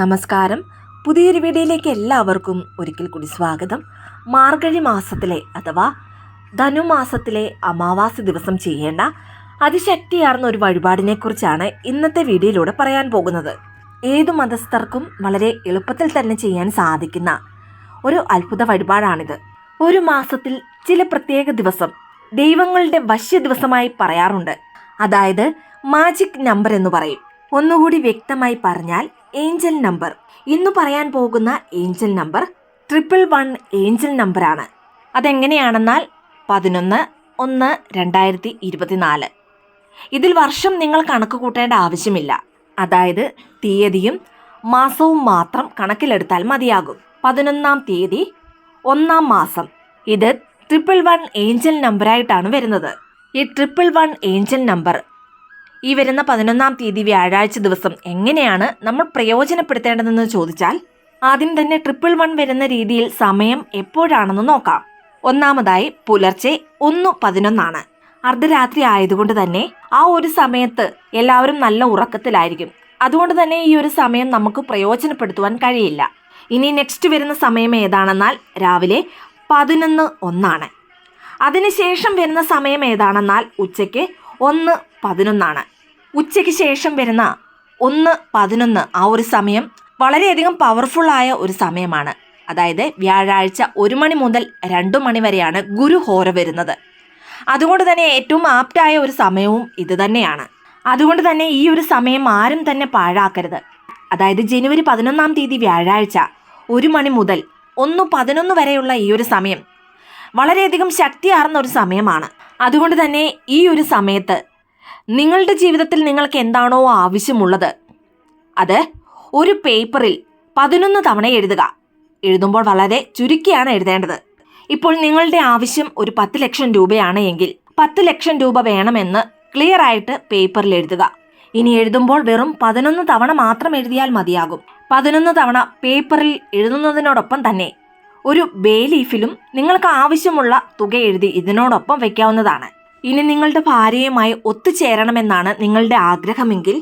നമസ്കാരം. പുതിയൊരു വീഡിയോയിലേക്ക് എല്ലാവർക്കും ഒരിക്കൽ കൂടി സ്വാഗതം. മാർഗഴി മാസത്തിലെ അഥവാ ധനുമാസത്തിലെ അമാവാസി ദിവസം ചെയ്യേണ്ട അതിശക്തിയാർന്ന ഒരു വഴിപാടിനെക്കുറിച്ചാണ് ഇന്നത്തെ വീഡിയോയിലൂടെ പറയാൻ പോകുന്നത്. ഏതു മതസ്ഥർക്കും വളരെ എളുപ്പത്തിൽ തന്നെ ചെയ്യാൻ സാധിക്കുന്ന ഒരു അത്ഭുത വഴിപാടാണിത്. ഒരു മാസത്തിൽ ചില പ്രത്യേക ദിവസം ദൈവങ്ങളുടെ വശ്യ ദിവസമായി പറയാറുണ്ട്. അതായത് മാജിക് നമ്പർ എന്ന് പറയും. ഒന്നുകൂടി വ്യക്തമായി പറഞ്ഞാൽ ഏഞ്ചൽ നമ്പർ. ഇന്ന് പറയാൻ പോകുന്ന angel number triple one angel നമ്പറാണ്. അതെങ്ങനെയാണെന്നാൽ പതിനൊന്ന് ഒന്ന് രണ്ടായിരത്തി ഇരുപത്തിനാല്. ഇതിൽ വർഷം നിങ്ങൾ കണക്ക് കൂട്ടേണ്ട ആവശ്യമില്ല. അതായത് തീയതിയും മാസവും മാത്രം കണക്കിലെടുത്താൽ മതിയാകും. പതിനൊന്നാം തീയതി ഒന്നാം മാസം. ഇത് ട്രിപ്പിൾ വൺ ഏഞ്ചൽ നമ്പറായിട്ടാണ് വരുന്നത്. ഈ ട്രിപ്പിൾ വൺ ഏഞ്ചൽ നമ്പർ ഈ വരുന്ന പതിനൊന്നാം തീയതി വ്യാഴാഴ്ച ദിവസം എങ്ങനെയാണ് നമ്മൾ പ്രയോജനപ്പെടുത്തേണ്ടതെന്ന് ചോദിച്ചാൽ ആദ്യം തന്നെ ട്രിപ്പിൾ വൺ വരുന്ന രീതിയിൽ സമയം എപ്പോഴാണെന്ന് നോക്കാം. ഒന്നാമതായി പുലർച്ചെ ഒന്ന് പതിനൊന്നാണ്. അർദ്ധരാത്രി ആയതുകൊണ്ട് തന്നെ ആ ഒരു സമയത്ത് എല്ലാവരും നല്ല ഉറക്കത്തിലായിരിക്കും. അതുകൊണ്ട് തന്നെ ഈ ഒരു സമയം നമുക്ക് പ്രയോജനപ്പെടുത്തുവാൻ കഴിയില്ല. ഇനി നെക്സ്റ്റ് വരുന്ന സമയം ഏതാണെന്നാൽ രാവിലെ പതിനൊന്ന് ഒന്നാണ്. അതിനുശേഷം വരുന്ന സമയം ഏതാണെന്നാൽ ഉച്ചയ്ക്ക് ഒന്ന് പതിനൊന്നാണ്. ഉച്ചയ്ക്ക് ശേഷം വരുന്ന ഒന്ന് പതിനൊന്ന് ആ ഒരു സമയം വളരെയധികം പവർഫുള്ളായ ഒരു സമയമാണ്. അതായത് വ്യാഴാഴ്ച ഒരു മണി മുതൽ രണ്ടു മണി വരെയാണ് ഗുരു ഹോര വരുന്നത്. അതുകൊണ്ട് തന്നെ ഏറ്റവും ആപ്റ്റായ ഒരു സമയവും ഇത് തന്നെയാണ്. അതുകൊണ്ട് തന്നെ ഈ ഒരു സമയം ആരും തന്നെ പാഴാക്കരുത്. അതായത് ജനുവരി പതിനൊന്നാം തീയതി വ്യാഴാഴ്ച ഒരു മണി മുതൽ ഒന്ന് പതിനൊന്ന് വരെയുള്ള ഈ ഒരു സമയം വളരെയധികം ശക്തിയാർന്ന ഒരു സമയമാണ്. അതുകൊണ്ട് തന്നെ ഈ ഒരു സമയത്ത് നിങ്ങളുടെ ജീവിതത്തിൽ നിങ്ങൾക്ക് എന്താണോ ആവശ്യമുള്ളത് അത് ഒരു പേപ്പറിൽ പതിനൊന്ന് തവണ എഴുതുക. എഴുതുമ്പോൾ വളരെ ചുരുക്കിയാണ് എഴുതേണ്ടത്. ഇപ്പോൾ നിങ്ങളുടെ ആവശ്യം ഒരു പത്ത് ലക്ഷം രൂപയാണ് എങ്കിൽ പത്ത് ലക്ഷം രൂപ വേണമെന്ന് ക്ലിയർ ആയിട്ട് പേപ്പറിൽ എഴുതുക. ഇനി എഴുതുമ്പോൾ വെറും പതിനൊന്ന് തവണ മാത്രം എഴുതിയാൽ മതിയാകും. പതിനൊന്ന് തവണ പേപ്പറിൽ എഴുതുന്നതിനോടൊപ്പം തന്നെ ഒരു ബേ ലീഫിലും നിങ്ങൾക്ക് ആവശ്യമുള്ള തുക എഴുതി ഇതിനോടൊപ്പം വെക്കാവുന്നതാണ്. ഇനി നിങ്ങളുടെ ഭാര്യയുമായി ഒത്തുചേരണമെന്നാണ് നിങ്ങളുടെ ആഗ്രഹമെങ്കിൽ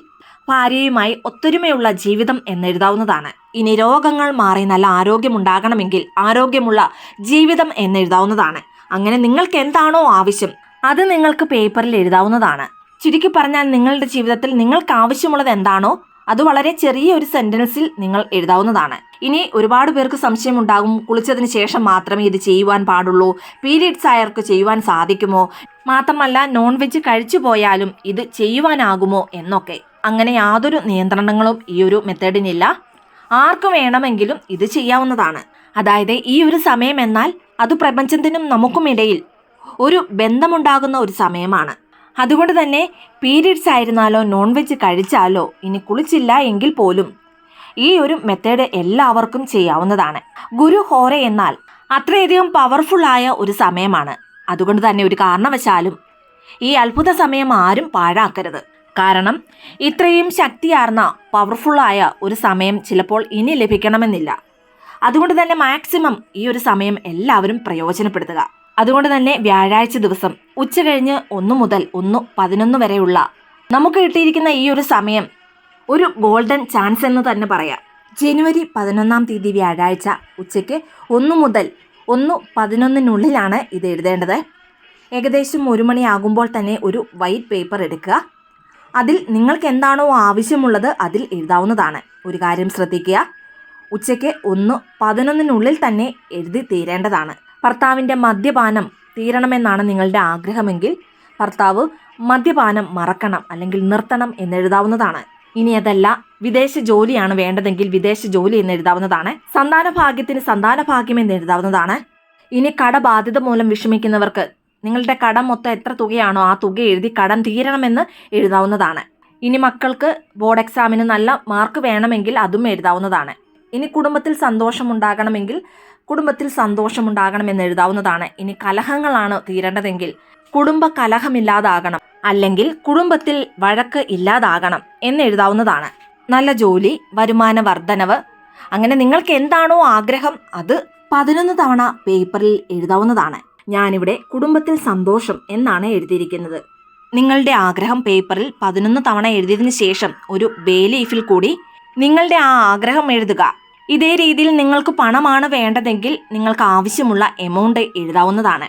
ഭാര്യയുമായി ഒത്തൊരുമയുള്ള ജീവിതം എന്നെഴുതാവുന്നതാണ്. ഇനി രോഗങ്ങൾ മാറി നല്ല ആരോഗ്യമുണ്ടാകണമെങ്കിൽ ആരോഗ്യമുള്ള ജീവിതം എന്നെഴുതാവുന്നതാണ്. അങ്ങനെ നിങ്ങൾക്ക് എന്താണോ ആവശ്യം അത് നിങ്ങൾക്ക് പേപ്പറിൽ എഴുതാവുന്നതാണ്. ചുരുക്കി പറഞ്ഞാൽ നിങ്ങളുടെ ജീവിതത്തിൽ നിങ്ങൾക്ക് ആവശ്യമുള്ളത് എന്താണോ അത് വളരെ ചെറിയ ഒരു സെന്റൻസിൽ നിങ്ങൾ എഴുതാവുന്നതാണ്. ഇനി ഒരുപാട് പേർക്ക് സംശയമുണ്ടാകും കുളിച്ചതിന് ശേഷം മാത്രമേ ഇത് ചെയ്യുവാൻ പാടുള്ളൂ പീരീഡ്സ് ആയവർക്ക് ചെയ്യുവാൻ സാധിക്കുമോ? മാത്രമല്ല നോൺ വെജ് കഴിച്ചു പോയാലും ഇത് ചെയ്യുവാനാകുമോ എന്നൊക്കെ. അങ്ങനെ യാതൊരു നിയന്ത്രണങ്ങളും ഈ ഒരു മെത്തേഡിനില്ല ആർക്ക് വേണമെങ്കിലും ഇത് ചെയ്യാവുന്നതാണ്. അതായത് ഈ ഒരു സമയം എന്നാൽ അത് പ്രപഞ്ചത്തിനും നമുക്കുമിടയിൽ ഒരു ബന്ധമുണ്ടാകുന്ന ഒരു സമയമാണ്. അതുകൊണ്ട് തന്നെ പീരീഡ്സ് ആയിരുന്നാലോ നോൺ വെജ് കഴിച്ചാലോ ഇനി കുളിച്ചില്ല എങ്കിൽ പോലും. ഈ ഒരു മെത്തേഡ് എല്ലാവർക്കും ചെയ്യാവുന്നതാണ്. ഗുരു ഹോര എന്നാൽ അത്രയധികം പവർഫുൾ ആയ ഒരു സമയമാണ്. അതുകൊണ്ട് തന്നെ ഒരു കാരണവശാലും ഈ അത്ഭുത സമയം ആരും പാഴാക്കരുത്. കാരണം ഇത്രയും ശക്തിയാർന്ന പവർഫുള്ളായ ഒരു സമയം ചിലപ്പോൾ ഇനി ലഭിക്കണമെന്നില്ല. അതുകൊണ്ട് തന്നെ മാക്സിമം ഈ ഒരു സമയം എല്ലാവരും പ്രയോജനപ്പെടുത്തുക. അതുകൊണ്ട് തന്നെ വ്യാഴാഴ്ച ദിവസം ഉച്ച കഴിഞ്ഞ് ഒന്ന് മുതൽ ഒന്ന് പതിനൊന്ന് വരെയുള്ള നമുക്ക് കിട്ടിയിരിക്കുന്ന ഈ ഒരു സമയം ഒരു ഗോൾഡൻ ചാൻസ് എന്ന് തന്നെ പറയാം. ജനുവരി പതിനൊന്നാം തീയതി വ്യാഴാഴ്ച ഉച്ചയ്ക്ക് ഒന്ന് മുതൽ ഒന്ന് പതിനൊന്നിനുള്ളിലാണ് ഇത് എഴുതേണ്ടത്. ഏകദേശം ഒരു മണിയാകുമ്പോൾ തന്നെ ഒരു വൈറ്റ് പേപ്പർ എടുക്കുക. അതിൽ നിങ്ങൾക്ക് എന്താണോ ആവശ്യമുള്ളത് അതിൽ എഴുതാവുന്നതാണ്. ഒരു കാര്യം ശ്രദ്ധിക്കുക. ഉച്ചയ്ക്ക് ഒന്ന് പതിനൊന്നിനുള്ളിൽ തന്നെ എഴുതി തീരേണ്ടതാണ്. ഭർത്താവിന്റെ മദ്യപാനം തീരണമെന്നാണ് നിങ്ങളുടെ ആഗ്രഹമെങ്കിൽ ഭർത്താവ് മദ്യപാനം മറക്കണം അല്ലെങ്കിൽ നിർത്തണം എന്നെഴുതാവുന്നതാണ്. ഇനി അതല്ല വിദേശ ജോലിയാണ് വേണ്ടതെങ്കിൽ വിദേശ ജോലി എന്ന് എഴുതാവുന്നതാണ് സന്താന ഭാഗ്യത്തിന് സന്താന ഭാഗ്യം എന്ന് എഴുതാവുന്നതാണ് ഇനി കടബാധ്യത മൂലം വിഷമിക്കുന്നവർക്ക് നിങ്ങളുടെ കടം മൊത്തം എത്ര തുകയാണോ ആ തുക എഴുതി കടം തീരണമെന്ന് എഴുതാവുന്നതാണ്. ഇനി മക്കൾക്ക് ബോർഡ് എക്സാമിന് നല്ല മാർക്ക് വേണമെങ്കിൽ അതും എഴുതാവുന്നതാണ്. ഇനി കുടുംബത്തിൽ സന്തോഷമുണ്ടാകണമെങ്കിൽ കുടുംബത്തിൽ സന്തോഷമുണ്ടാകണമെന്ന് എഴുതാവുന്നതാണ്. ഇനി കലഹങ്ങളാണ് തീരേണ്ടതെങ്കിൽ കുടുംബ കലഹമില്ലാതാകണം. അല്ലെങ്കിൽ കുടുംബത്തിൽ വഴക്ക് ഇല്ലാതാകണം എന്ന് എഴുതാവുന്നതാണ്. നല്ല ജോലി വരുമാന വർധനവ്. അങ്ങനെ നിങ്ങൾക്ക് എന്താണോ ആഗ്രഹം അത് പതിനൊന്ന് തവണ പേപ്പറിൽ എഴുതാവുന്നതാണ്. ഞാനിവിടെ കുടുംബത്തിൽ സന്തോഷം എന്നാണ് എഴുതിയിരിക്കുന്നത്. നിങ്ങളുടെ ആഗ്രഹം പേപ്പറിൽ പതിനൊന്ന് തവണ എഴുതിയതിനു ശേഷം ഒരു ബേ ലീഫിൽ കൂടി നിങ്ങളുടെ ആ ആഗ്രഹം എഴുതുക. ഇതേ രീതിയിൽ നിങ്ങൾക്ക് പണമാണ് വേണ്ടതെങ്കിൽ നിങ്ങൾക്ക് ആവശ്യമുള്ള എമൗണ്ട് എഴുതാവുന്നതാണ്.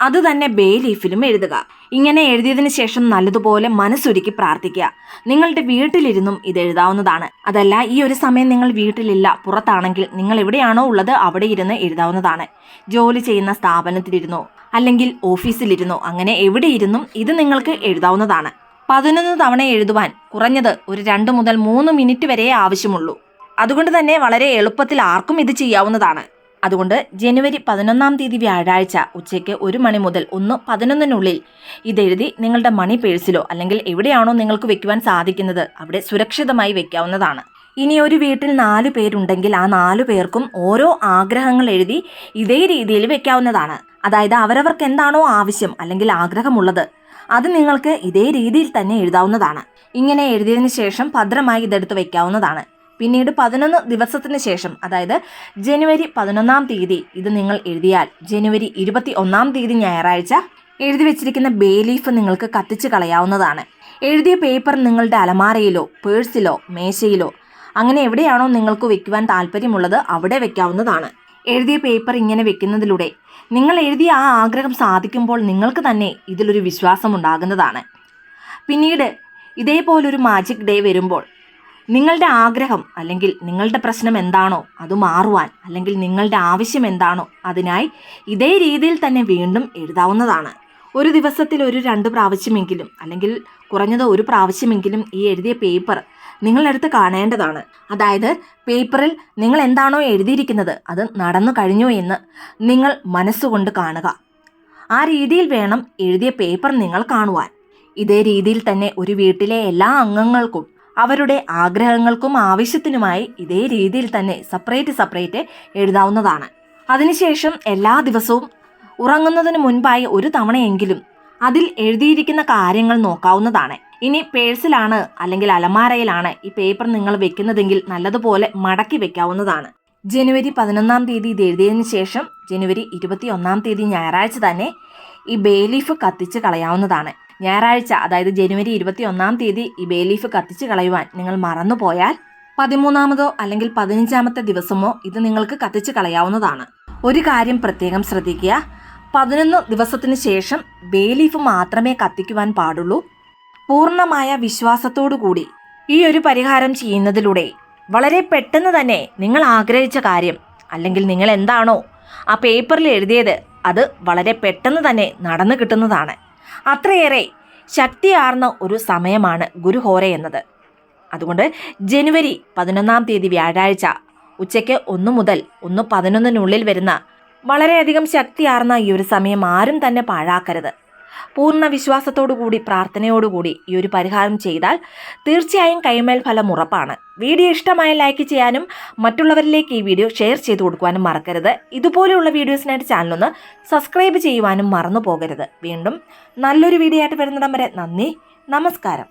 അത് തന്നെ ബേ ലീഫിലും എഴുതുക. ഇങ്ങനെ എഴുതിയതിനു ശേഷം നല്ലതുപോലെ മനസ്സൊരുക്കി പ്രാർത്ഥിക്കുക. നിങ്ങളുടെ വീട്ടിലിരുന്നും ഇത് എഴുതാവുന്നതാണ്. അതല്ല ഈ ഒരു സമയം നിങ്ങൾ വീട്ടിലില്ല പുറത്താണെങ്കിൽ നിങ്ങൾ എവിടെയാണോ ഉള്ളത് അവിടെ ഇരുന്ന് എഴുതാവുന്നതാണ്. ജോലി ചെയ്യുന്ന സ്ഥാപനത്തിലിരുന്നോ അല്ലെങ്കിൽ ഓഫീസിലിരുന്നോ അങ്ങനെ എവിടെ ഇരുന്നും ഇത് നിങ്ങൾക്ക് എഴുതാവുന്നതാണ്. പതിനൊന്ന് തവണ എഴുതുവാൻ കുറഞ്ഞത് ഒരു രണ്ട് മുതൽ മൂന്ന് മിനിറ്റ് വരെ ആവശ്യമുള്ളൂ. അതുകൊണ്ട് തന്നെ വളരെ എളുപ്പത്തിൽ ആർക്കും ഇത് ചെയ്യാവുന്നതാണ്. അതുകൊണ്ട് ജനുവരി പതിനൊന്നാം തീയതി വ്യാഴാഴ്ച ഉച്ചയ്ക്ക് ഒരു മണി മുതൽ ഒന്ന് പതിനൊന്നിനുള്ളിൽ ഇതെഴുതി നിങ്ങളുടെ മണി പേഴ്സിലോ അല്ലെങ്കിൽ എവിടെയാണോ നിങ്ങൾക്ക് വെക്കുവാൻ സാധിക്കുന്നത് അവിടെ സുരക്ഷിതമായി വെക്കാവുന്നതാണ്. ഇനി ഒരു വീട്ടിൽ നാലു പേരുണ്ടെങ്കിൽ ആ നാലു പേർക്കും ഓരോ ആഗ്രഹങ്ങൾ എഴുതി ഇതേ രീതിയിൽ വെക്കാവുന്നതാണ്. അതായത് അവരവർക്ക് എന്താണോ ആവശ്യം അല്ലെങ്കിൽ ആഗ്രഹമുള്ളത് അത് നിങ്ങൾക്ക് ഇതേ രീതിയിൽ തന്നെ എഴുതാവുന്നതാണ്. ഇങ്ങനെ എഴുതിയതിനു ശേഷം ഭദ്രമായി ഇതെടുത്ത് വെക്കാവുന്നതാണ്. പിന്നീട് പതിനൊന്ന് ദിവസത്തിന് ശേഷം അതായത് ജനുവരി പതിനൊന്നാം തീയതി ഇത് നിങ്ങൾ എഴുതിയാൽ ജനുവരി ഇരുപത്തി ഒന്നാം തീയതി ഞായറാഴ്ച എഴുതി വെച്ചിരിക്കുന്ന ബേലീഫ് നിങ്ങൾക്ക് കത്തിച്ച് കളയാവുന്നതാണ്. എഴുതിയ പേപ്പർ നിങ്ങളുടെ അലമാരയിലോ പേഴ്സിലോ മേശയിലോ അങ്ങനെ എവിടെയാണോ നിങ്ങൾക്ക് വെക്കുവാൻ താല്പര്യമുള്ളത് അവിടെ വെക്കാവുന്നതാണ്. എഴുതിയ പേപ്പർ ഇങ്ങനെ വെക്കുന്നതിലൂടെ നിങ്ങൾ എഴുതിയ ആ ആഗ്രഹം സാധിക്കുമ്പോൾ നിങ്ങൾക്ക് തന്നെ ഇതിലൊരു വിശ്വാസം ഉണ്ടാകുന്നതാണ്. പിന്നീട് ഇതേപോലൊരു മാജിക് ഡേ വരുമ്പോൾ നിങ്ങളുടെ ആഗ്രഹം അല്ലെങ്കിൽ നിങ്ങളുടെ പ്രശ്നം എന്താണോ അത് മാറുവാൻ അല്ലെങ്കിൽ നിങ്ങളുടെ ആവശ്യം എന്താണോ അതിനായി ഇതേ രീതിയിൽ തന്നെ വീണ്ടും എഴുതാവുന്നതാണ്. ഒരു ദിവസത്തിൽ ഒരു രണ്ട് പ്രാവശ്യമെങ്കിലും അല്ലെങ്കിൽ കുറഞ്ഞത് ഒരു പ്രാവശ്യമെങ്കിലും ഈ എഴുതിയ പേപ്പർ നിങ്ങളെടുത്ത് കാണേണ്ടതാണ്. അതായത് പേപ്പറിൽ നിങ്ങൾ എന്താണോ എഴുതിയിരിക്കുന്നത് അത് നടന്നു കഴിഞ്ഞു എന്ന് നിങ്ങൾ മനസ്സുകൊണ്ട് കാണുക. ആ രീതിയിൽ വേണം എഴുതിയ പേപ്പർ നിങ്ങൾ കാണുവാൻ. ഇതേ രീതിയിൽ തന്നെ ഒരു വീട്ടിലെ എല്ലാ അംഗങ്ങൾക്കും അവരുടെ ആഗ്രഹങ്ങൾക്കും ആവശ്യത്തിനുമായി ഇതേ രീതിയിൽ തന്നെ സെപ്പറേറ്റ് സെപ്പറേറ്റ് എഴുതാവുന്നതാണ്. അതിനുശേഷം എല്ലാ ദിവസവും ഉറങ്ങുന്നതിന് മുൻപായി ഒരു തവണയെങ്കിലും അതിൽ എഴുതിയിരിക്കുന്ന കാര്യങ്ങൾ നോക്കാവുന്നതാണ്. ഇനി പേഴ്സിലാണ് അല്ലെങ്കിൽ അലമാരയിലാണ് ഈ പേപ്പർ നിങ്ങൾ വെക്കുന്നതെങ്കിൽ നല്ലതുപോലെ മടക്കി വെക്കാവുന്നതാണ്. ജനുവരി പതിനൊന്നാം തീയതി ഇത് എഴുതിയതിന് ശേഷം ജനുവരി ഇരുപത്തി ഒന്നാം തീയതി ഞായറാഴ്ച തന്നെ ഈ ബേലീഫ് കത്തിച്ച് കളയാവുന്നതാണ്. ഞായറാഴ്ച അതായത് ജനുവരി ഇരുപത്തി ഒന്നാം തീയതി ഈ ബേലീഫ് കത്തിച്ച് കളയുവാൻ നിങ്ങൾ മറന്നുപോയാൽ പതിമൂന്നാമതോ അല്ലെങ്കിൽ പതിനഞ്ചാമത്തെ ദിവസമോ ഇത് നിങ്ങൾക്ക് കത്തിച്ച് കളയാവുന്നതാണ്. ഒരു കാര്യം പ്രത്യേകം ശ്രദ്ധിക്കുക. പതിനൊന്ന് ദിവസത്തിന് ശേഷം ബേലീഫ് മാത്രമേ കത്തിക്കുവാൻ പാടുള്ളൂ. പൂർണമായ വിശ്വാസത്തോടു കൂടി ഈ ഒരു പരിഹാരം ചെയ്യുന്നതിലൂടെ വളരെ പെട്ടെന്ന് തന്നെ നിങ്ങൾ ആഗ്രഹിച്ച കാര്യം അല്ലെങ്കിൽ നിങ്ങൾ എന്താണോ ആ പേപ്പറിൽ എഴുതിയത് അത് വളരെ പെട്ടെന്ന് തന്നെ നടന്നു കിട്ടുന്നതാണ്. അത്രയേറെ ശക്തിയാർന്ന ഒരു സമയമാണ് ഗുരുഹോര എന്നത്. അതുകൊണ്ട് ജനുവരി പതിനൊന്നാം തീയതി വ്യാഴാഴ്ച ഉച്ചയ്ക്ക് ഒന്ന് മുതൽ ഒന്ന് പതിനൊന്നിനുള്ളിൽ വരുന്ന വളരെയധികം ശക്തിയാർന്ന ഈ ഒരു സമയം ആരും തന്നെ പാഴാക്കരുത്. പൂർണ വിശ്വാസത്തോടുകൂടി പ്രാർത്ഥനയോടുകൂടി ഈ ഒരു പരിഹാരം ചെയ്താൽ തീർച്ചയായും കൈമേൽ ഫലം ഉറപ്പാണ്. വീഡിയോ ഇഷ്ടമായ ലൈക്ക് ചെയ്യാനും മറ്റുള്ളവരിലേക്ക് ഈ വീഡിയോ ഷെയർ ചെയ്തു കൊടുക്കുവാനും മറക്കരുത്. ഇതുപോലെയുള്ള വീഡിയോസിനായിട്ട് ചാനലൊന്ന് സബ്സ്ക്രൈബ് ചെയ്യുവാനും മറന്നു പോകരുത് വീണ്ടും നല്ലൊരു വീഡിയോ ആയിട്ട് വരുന്നിടം വരെ നന്ദി. നമസ്കാരം.